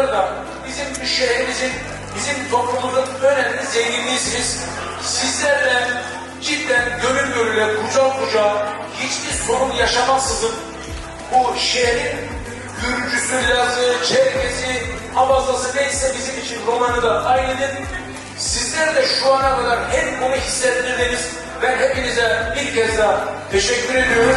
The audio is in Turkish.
insanları da bizim şehrimizin, bizim toplumumuzun önemli zenginliğisiniz. Sizlerle cidden gönül gönüle, kucak kucağa hiçbir sorun yaşamazsızın bu şehrin Gürcüsü, Lazı, Çerkezi, Abazası neyse bizim için romanı da aynıdır. Sizler de şu ana kadar hep bunu hissettirdiniz. Ben hepinize bir kez daha teşekkür ediyorum.